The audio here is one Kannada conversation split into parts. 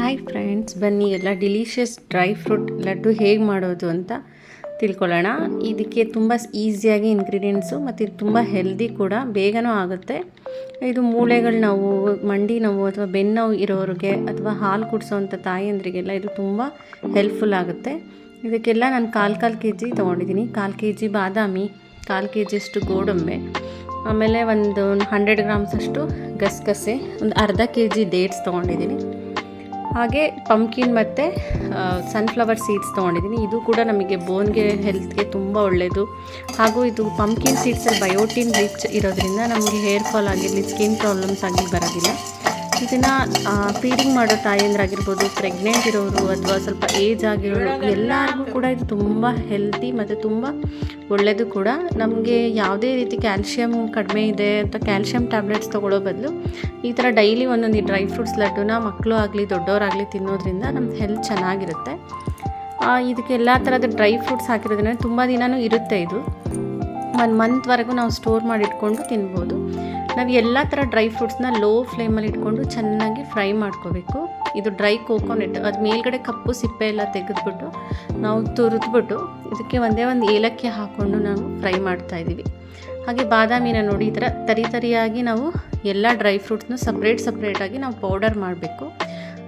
ಹಾಯ್ ಫ್ರೆಂಡ್ಸ್ ಬನ್ನಿ, ಎಲ್ಲ ಡಿಲಿಷಿಯಸ್ ಡ್ರೈ ಫ್ರೂಟ್ ಲಡ್ಡು ಹೇಗೆ ಮಾಡೋದು ಅಂತ ತಿಳ್ಕೊಳ್ಳೋಣ. ಇದಕ್ಕೆ ತುಂಬ ಈಸಿಯಾಗಿ ಇಂಗ್ರೀಡಿಯೆಂಟ್ಸು ಮತ್ತು ಇದು ತುಂಬ ಹೆಲ್ದಿ ಕೂಡ ಬೇಗನೂ ಆಗುತ್ತೆ. ಇದು ಮೂಳೆಗಳ ನೋವು, ಮಂಡಿ ನೋವು ಅಥವಾ ಬೆನ್ನು ನೋವು ಇರೋರಿಗೆ ಅಥವಾ ಹಾಲು ಕುಡಿಸೋವಂಥ ತಾಯಿಯಂದ್ರಿಗೆಲ್ಲ ಇದು ತುಂಬ ಹೆಲ್ಪ್ಫುಲ್ ಆಗುತ್ತೆ. ಇದಕ್ಕೆಲ್ಲ ನಾನು ಕಾಲು ಕಾಲು ಕೆ ಜಿ ತೊಗೊಂಡಿದ್ದೀನಿ. ಕಾಲು ಕೆ ಜಿ ಬಾದಾಮಿ, ಕಾಲು ಕೆ ಜಿಯಷ್ಟು ಗೋಡಂಬೆ, ಆಮೇಲೆ ಒಂದು ಹಂಡ್ರೆಡ್ ಗ್ರಾಮ್ಸಷ್ಟು ಗಸಗಸೆ, ಒಂದು ಅರ್ಧ ಕೆ ಜಿ ಡೇಟ್ಸ್ ತೊಗೊಂಡಿದ್ದೀನಿ. ಹಾಗೆ ಪಂಪ್ಕಿನ್ ಮತ್ತು ಸನ್ಫ್ಲವರ್ ಸೀಡ್ಸ್ ತೊಗೊಂಡಿದ್ದೀನಿ. ಇದು ಕೂಡ ನಮಗೆ ಬೋನ್ಗೆ ಹೆಲ್ತ್ಗೆ ತುಂಬ ಒಳ್ಳೆಯದು ಹಾಗೂ ಇದು ಪಂಪ್ಕಿನ್ ಸೀಡ್ಸಲ್ಲಿ ಬಯೋಟಿನ್ ರಿಚ್ ಇರೋದ್ರಿಂದ ನಮಗೆ ಹೇರ್ ಫಾಲ್ ಆಗಿರಲಿ ಸ್ಕಿನ್ ಪ್ರಾಬ್ಲಮ್ಸ್ ಆಗಲಿ ಬರೋದಿಲ್ಲ. ಇದನ್ನು ಫೀಡಿಂಗ್ ಮಾಡೋ ತಾಯಂದ್ರಾಗಿರ್ಬೋದು ಪ್ರೆಗ್ನೆಂಟ್ ಇರೋರು ಅಥವಾ ಸ್ವಲ್ಪ ಏಜ್ ಆಗಿರೋರು, ಎಲ್ಲರಿಗೂ ಕೂಡ ಇದು ತುಂಬ ಹೆಲ್ತಿ ಮತ್ತು ತುಂಬ ಒಳ್ಳೆಯದು ಕೂಡ. ನಮಗೆ ಯಾವುದೇ ರೀತಿ ಕ್ಯಾಲ್ಸಿಯಂ ಕಡಿಮೆ ಇದೆ ಅಂತ ಕ್ಯಾಲ್ಶಿಯಮ್ ಟ್ಯಾಬ್ಲೆಟ್ಸ್ ತೊಗೊಳ್ಳೋ ಬದಲು ಈ ಥರ ಡೈಲಿ ಒಂದೊಂದು ಡ್ರೈ ಫ್ರೂಟ್ಸ್ ಲಡ್ಡುನ ಮಕ್ಕಳು ಆಗಲಿ ದೊಡ್ಡವರಾಗಲಿ ತಿನ್ನೋದ್ರಿಂದ ನಮ್ಮ ಹೆಲ್ತ್ ಚೆನ್ನಾಗಿರುತ್ತೆ. ಇದಕ್ಕೆ ಎಲ್ಲ ಥರದ ಡ್ರೈ ಫ್ರೂಟ್ಸ್ ಹಾಕಿರೋದ್ರಿಂದ ತುಂಬ ದಿನವೂ ಇರುತ್ತೆ ಇದು. ಒನ್ ಮಂತ್ವರೆಗೂ ನಾವು ಸ್ಟೋರ್ ಮಾಡಿಟ್ಕೊಂಡು ತಿನ್ಬೋದು. ನಾವು ಎಲ್ಲ ಥರ ಡ್ರೈ ಫ್ರೂಟ್ಸ್ನ ಲೋ ಫ್ಲೇಮಲ್ಲಿ ಇಟ್ಕೊಂಡು ಚೆನ್ನಾಗಿ ಫ್ರೈ ಮಾಡ್ಕೋಬೇಕು. ಇದು ಡ್ರೈ ಕೋಕೋನಟ್ ಅದು ಮೇಲ್ಗಡೆ ಕಪ್ಪು ಸಿಪ್ಪೆ ಎಲ್ಲ ತೆಗೆದ್ಬಿಟ್ಟು ನಾವು ತುರಿದ್ಬಿಟ್ಟು ಇದಕ್ಕೆ ಒಂದೇ ಒಂದು ಏಲಕ್ಕಿ ಹಾಕ್ಕೊಂಡು ನಾವು ಫ್ರೈ ಮಾಡ್ತಾ ಇದ್ದೀವಿ ಹಾಗೆ ಬಾದಾಮಿನ ನೋಡಿ ಈ ಥರ ತರಿ ತರಿಯಾಗಿ ನಾವು ಎಲ್ಲ ಡ್ರೈ ಫ್ರೂಟ್ಸ್ನ ಸಪ್ರೇಟ್ ಸಪ್ರೇಟಾಗಿ ನಾವು ಪೌಡರ್ ಮಾಡಬೇಕು.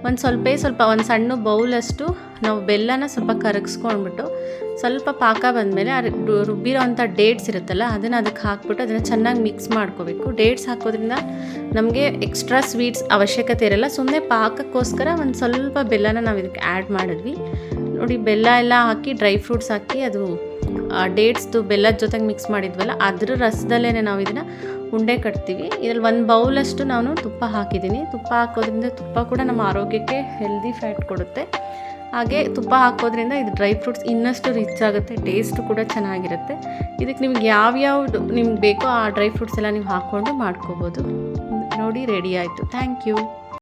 ಒಂದು ಸ್ವಲ್ಪ ಸ್ವಲ್ಪ ಒಂದು ಸಣ್ಣ ಬೌಲಷ್ಟು ನಾವು ಬೆಲ್ಲನ ಸ್ವಲ್ಪ ಕರಗಿಸ್ಕೊಂಡ್ಬಿಟ್ಟು ಸ್ವಲ್ಪ ಪಾಕ ಬಂದಮೇಲೆ ಆ ರುಬ್ಬಿರೋ ಡೇಟ್ಸ್ ಇರುತ್ತಲ್ಲ, ಅದನ್ನು ಅದಕ್ಕೆ ಹಾಕ್ಬಿಟ್ಟು ಅದನ್ನು ಚೆನ್ನಾಗಿ ಮಿಕ್ಸ್ ಮಾಡ್ಕೋಬೇಕು. ಡೇಟ್ಸ್ ಹಾಕೋದ್ರಿಂದ ನಮಗೆ ಎಕ್ಸ್ಟ್ರಾ ಸ್ವೀಟ್ಸ್ ಅವಶ್ಯಕತೆ ಇರಲ್ಲ. ಸುಮ್ಮನೆ ಪಾಕಕ್ಕೋಸ್ಕರ ಒಂದು ಸ್ವಲ್ಪ ಬೆಲ್ಲನ ನಾವು ಇದಕ್ಕೆ ಆ್ಯಡ್ ಮಾಡಿದ್ವಿ. ನೋಡಿ ಬೆಲ್ಲ ಎಲ್ಲ ಹಾಕಿ, ಡ್ರೈ ಫ್ರೂಟ್ಸ್ ಹಾಕಿ, ಅದು ಡೇಟ್ಸ್ದು ಬೆಲ್ಲದ ಜೊತೆಗೆ ಮಿಕ್ಸ್ ಮಾಡಿದ್ವಲ್ಲ, ಅದ್ರ ರಸದಲ್ಲೇ ನಾವು ಇದನ್ನು ಉಂಡೆ ಕಟ್ತೀವಿ. ಇದರಲ್ಲಿ ಒಂದು ಬೌಲಷ್ಟು ನಾನು ತುಪ್ಪ ಹಾಕಿದ್ದೀನಿ. ತುಪ್ಪ ಹಾಕೋದ್ರಿಂದ ತುಪ್ಪ ಕೂಡ ನಮ್ಮ ಆರೋಗ್ಯಕ್ಕೆ ಹೆಲ್ದಿ ಫ್ಯಾಟ್ ಕೊಡುತ್ತೆ. ಹಾಗೆ ತುಪ್ಪ ಹಾಕೋದ್ರಿಂದ ಇದು ಡ್ರೈ ಫ್ರೂಟ್ಸ್ ಇನ್ನಷ್ಟು ರಿಚ್ ಆಗುತ್ತೆ ಟೇಸ್ಟ್ ಕೂಡ ಚೆನ್ನಾಗಿರುತ್ತೆ. ಇದಕ್ಕೆ ನಿಮ್ಗೆ ಯಾವ್ಯಾವ್ದು ನಿಮ್ಗೆ ಬೇಕೋ ಆ ಡ್ರೈ ಫ್ರೂಟ್ಸ್ ಎಲ್ಲ ನೀವು ಹಾಕ್ಕೊಂಡು ಮಾಡ್ಕೋಬೋದು. ನೋಡಿ ರೆಡಿ ಆಯಿತು. Thank you